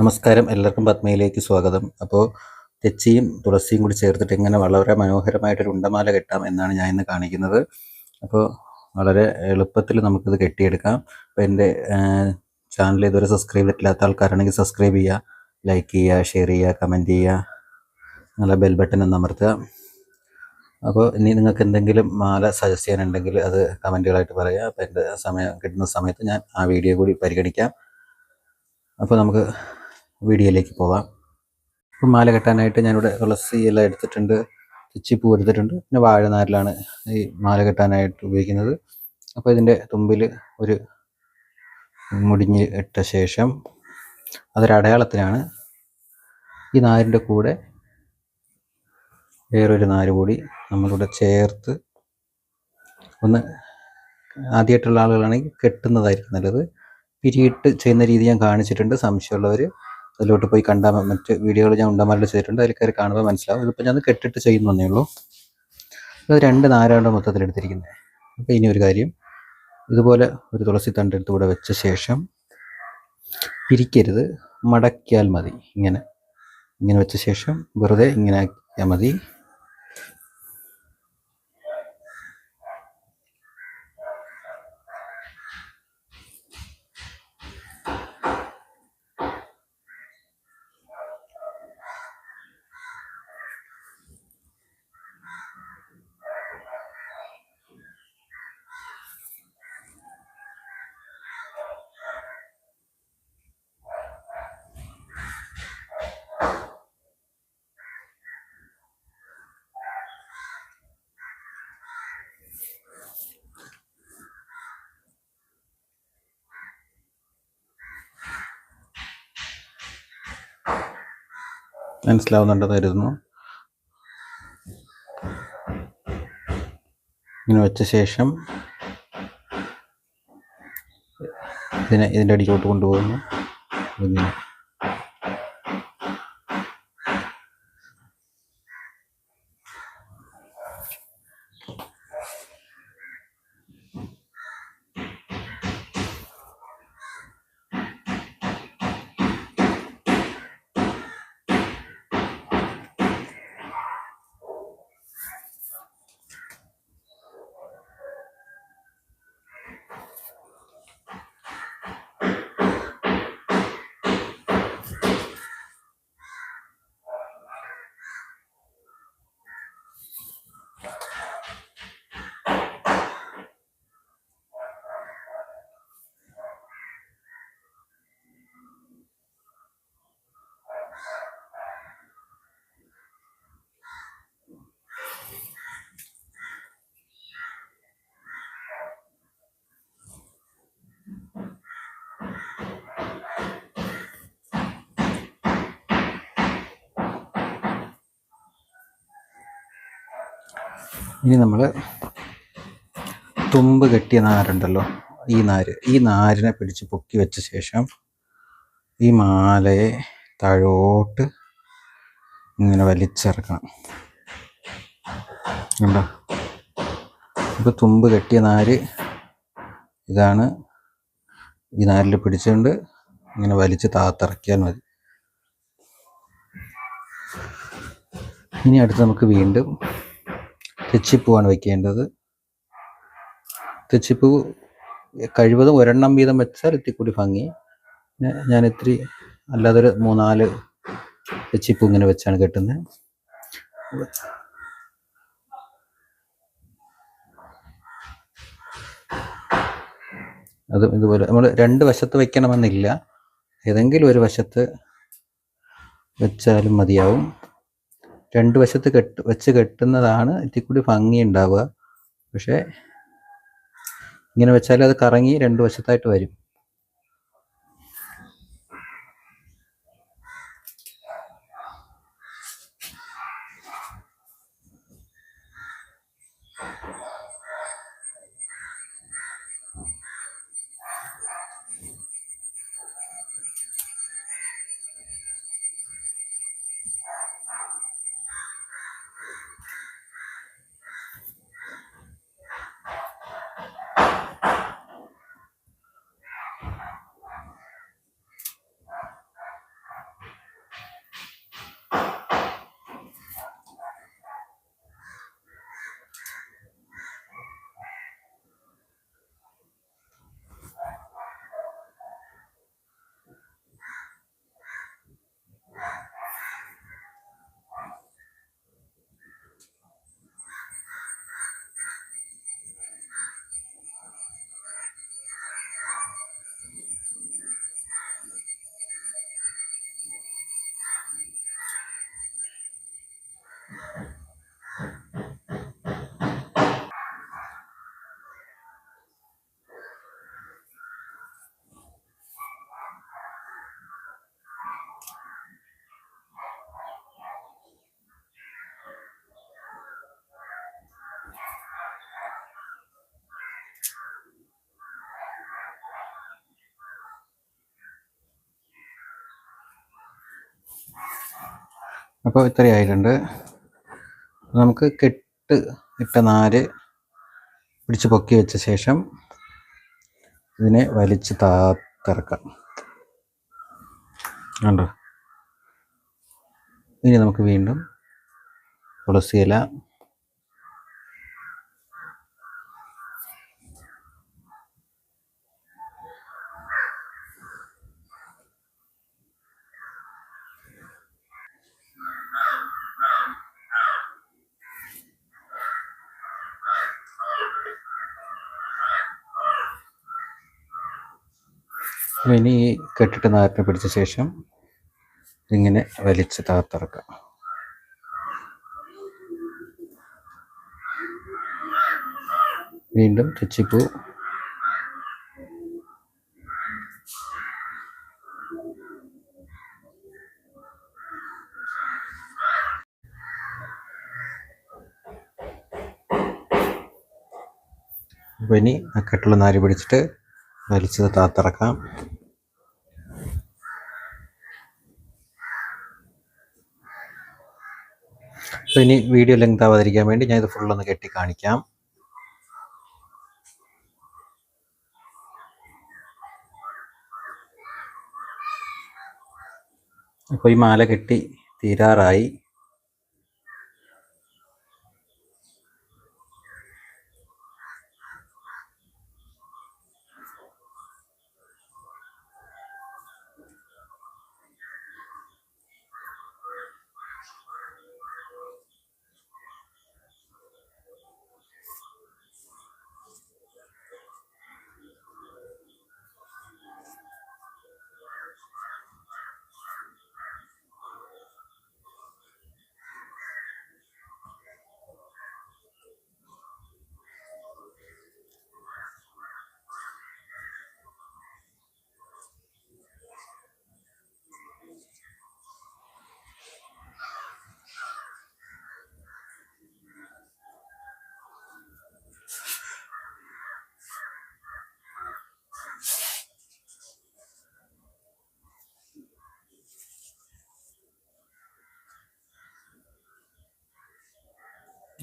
നമസ്കാരം. എല്ലാവർക്കും പത്മയിലേക്ക് സ്വാഗതം. അപ്പോൾ തെച്ചിയും തുളസിയും കൂടി ചേർത്തിട്ട് ഇങ്ങനെ വളരെ മനോഹരമായിട്ടൊരു ഉണ്ടമാല കെട്ടാം എന്നാണ് ഞാൻ ഇന്ന് കാണിക്കുന്നത്. അപ്പോൾ വളരെ എളുപ്പത്തിൽ നമുക്കിത് കെട്ടിയെടുക്കാം. അപ്പോൾ എന്റെ ചാനൽ ഇതുവരെ സബ്സ്ക്രൈബ് ചെയ്തിട്ടില്ലാത്ത ആൾക്കാരാണെങ്കിൽ സബ്സ്ക്രൈബ് ചെയ്യുക ലൈക്ക് ചെയ്യുക ഷെയർ ചെയ്യുക കമന്റ് ചെയ്യുക നല്ല ബെൽ ബട്ടൺ ഒന്ന് അമർത്തുക. അപ്പോൾ ഇനി നിങ്ങൾക്ക് എന്തെങ്കിലും മാല സജസ്റ്റ് ചെയ്യാനുണ്ടെങ്കിൽ അത് കമന്റുകളായിട്ട് പറയുക. അപ്പോൾ എന്റെ സമയം കിട്ടുന്ന സമയത്ത് ഞാൻ ആ വീഡിയോ കൂടി പരിഗണിക്കാം. അപ്പോൾ നമുക്ക് വീഡിയോയിലേക്ക് പോവാം ഇപ്പം മാല കെട്ടാനായിട്ട് ഞാനിവിടെ തുളസി എല്ലാം എടുത്തിട്ടുണ്ട്. തെച്ചിപ്പൂ എടുത്തിട്ടുണ്ട് പിന്നെ വാഴനാരിലാണ് ഈ മാല കെട്ടാനായിട്ട് ഉപയോഗിക്കുന്നത്. അപ്പോൾ ഇതിന്റെ തുമ്പിൽ ഒരു മുടിഞ്ഞ് ഇട്ട ശേഷം അതൊരടയാളത്തിനാണ് ഈ നാരിന്റെ കൂടെ വേറൊരു നാര് കൂടി നമ്മളിവിടെ ചേർത്ത് ഒന്ന് ആദ്യമായിട്ടുള്ള ആളുകളാണെങ്കിൽ കെട്ടുന്നതായിരിക്കും നല്ലത്. പിരിയിട്ട് ചെയ്യുന്ന രീതി ഞാൻ കാണിച്ചിട്ടുണ്ട്. സംശയമുള്ളവർ അതിലോട്ട് പോയി കണ്ടാൽ മറ്റ് വീഡിയോകൾ ഞാൻ ഉണ്ടമാരുടെ ചെയ്തിട്ടുണ്ട്. അതിൽ കയറി കാണുമ്പോൾ മനസ്സിലാവും. ഇതിപ്പോൾ ഞാൻ കെട്ടിട്ട് ചെയ്യുന്നേ ഉള്ളൂ. ഇത് രണ്ട് നാരാണ് മൊത്തത്തിൽ എടുത്തിരിക്കുന്നത് അപ്പോൾ ഇനി ഒരു കാര്യം. ഇതുപോലെ ഒരു തുളസി തണ്ട് എടുത്ത് ഇവിടെ വെച്ച ശേഷം പിരിക്കരുത്. മടക്കിയാൽ മതി. ഇങ്ങനെ. ഇങ്ങനെ വെച്ച ശേഷം വെറുതെ ഇങ്ങനെ ആക്കിയാൽ മതി. മനസ്സിലാവുന്നുണ്ടെന്ന് ഇങ്ങനെ വെച്ച ശേഷം ഇതിനെ ഇതിന്റെ അടിയിലോട്ട് കൊണ്ടുപോകുന്നു. ഇങ്ങനെ ഇനി നമ്മൾ തുമ്പ് കെട്ടിയ നാരുണ്ടല്ലോ ഈ നാര് ഈ നാരിനെ പിടിച്ച് പൊക്കി വെച്ച ശേഷം ഈ മാലയെ താഴോട്ട് ഇങ്ങനെ വലിച്ചിറക്കണം. കണ്ടോ? ഇപ്പോൾ തുമ്പ് കെട്ടിയ നാര് ഇതാണ്. ഈ നാരിൽ പിടിച്ചുകൊണ്ട് ഇങ്ങനെ വലിച്ച് താത്തിറക്കിയാൽ മതി. ഇനി അടുത്ത് നമുക്ക് വീണ്ടും തെച്ചിപ്പൂവാണ് വെക്കേണ്ടത്. തെച്ചിപ്പൂ കഴിവതും ഒരെണ്ണം വീതം വെച്ചാൽ ഇത്തിരി ഭംഗി. ഞാൻ ഇത്തിരി അല്ലാതൊരു മൂന്നാൽ തെച്ചിപ്പൂ ഇങ്ങനെ വെച്ചാണ് കെട്ടുന്നത് അത് ഇതുപോലെ നമ്മൾ രണ്ട് വശത്ത് വെക്കണമെന്നില്ല. ഏതെങ്കിലും ഒരു വശത്ത് വെച്ചാലും മതിയാവും. രണ്ട് വശത്ത് കെട്ട് വെച്ച് കെട്ടുന്നതാണ് ഇത്തിരി കൂടി ഭംഗി ഉണ്ടാവുക. പക്ഷേ ഇങ്ങനെ വെച്ചാൽ അത് കറങ്ങി രണ്ട് വശത്തായിട്ട് വരും. അപ്പോൾ ഇത്രയായിട്ടുണ്ട് നമുക്ക് കെട്ട് ഇട്ട നാര് പിടിച്ച് പൊക്കി വെച്ച ശേഷം ഇതിനെ വലിച്ച് താത്തിറക്കാം കണ്ടോ? ഇനി നമുക്ക് വീണ്ടും തുളസി ഇല ഇനി ഈ കെട്ടിട്ട് നാരിനെ പിടിച്ച ശേഷം ഇങ്ങനെ വലിച്ച് താത്തിറക്കാം. വീണ്ടും തെച്ചിപ്പൂ അപ്പോൾ ഇനി ആ കെട്ടുള്ള നാരി പിടിച്ചിട്ട് വലിച്ചത് താത്തിറക്കാം. അപ്പോൾ ഇനി വീഡിയോ ലെങ്ത് ആവാതിരിക്കാൻ വേണ്ടി ഞാൻ ഇത് ഫുള്ളൊന്ന് കെട്ടി കാണിക്കാം. അപ്പോൾ ഈ മാല കെട്ടി തീരാറായി.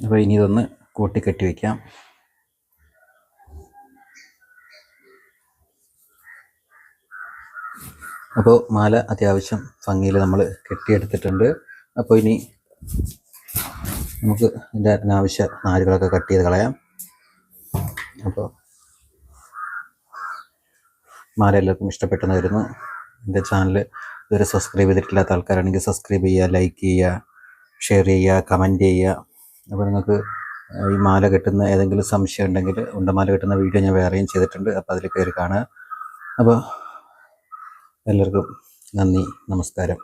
അപ്പോൾ ഇനി ഇതൊന്ന് കൂട്ടി കെട്ടി വയ്ക്കാം അപ്പോൾ മാല അത്യാവശ്യം ഭംഗിയിൽ നമ്മൾ കെട്ടിയെടുത്തിട്ടുണ്ട്. അപ്പോൾ ഇനി നമുക്ക് ഇതിന്റെ അനാവശ്യ നാരുകളൊക്കെ കട്ട് ചെയ്ത് കളയാം. അപ്പോൾ മാല എല്ലാവർക്കും ഇഷ്ടപ്പെട്ടെന്ന് വരുന്നു. എന്റെ ചാനൽ ഇതുവരെ സബ്സ്ക്രൈബ് ചെയ്തിട്ടില്ലാത്ത ആൾക്കാരാണെങ്കിൽ സബ്സ്ക്രൈബ് ചെയ്യുക ലൈക്ക് ചെയ്യുക ഷെയർ ചെയ്യുക കമന്റ് ചെയ്യുക. അപ്പോൾ നിങ്ങൾക്ക് ഈ മാല കെട്ടുന്ന ഏതെങ്കിലും സംശയം ഉണ്ടെങ്കിൽ ഉണ്ടമാല കെട്ടുന്ന വീഡിയോ ഞാൻ വേറെയും ചെയ്തിട്ടുണ്ട്. അപ്പോൾ അതിൽ കയറി കാണുക. അപ്പോൾ എല്ലാവർക്കും നന്ദി നമസ്കാരം.